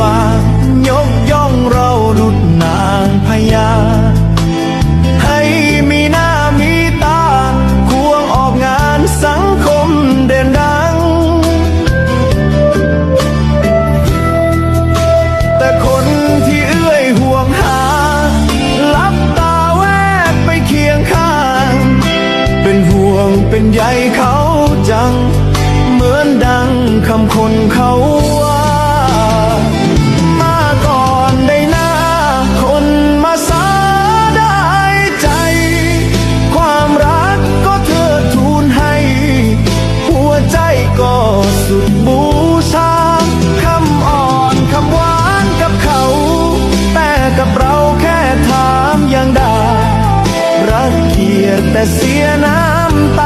วางยกย่องเราลุดนางพญาให้มีหน้ามีตา ควงออกงานสังคมเด่นดัง แต่คนที่เอื้อยห่วงหา ลับตาแวบไปเคียงข้าง เป็นห่วงเป็นใยเขาจัง เหมือนดังคำคนเขา แต่เสียน้ำตา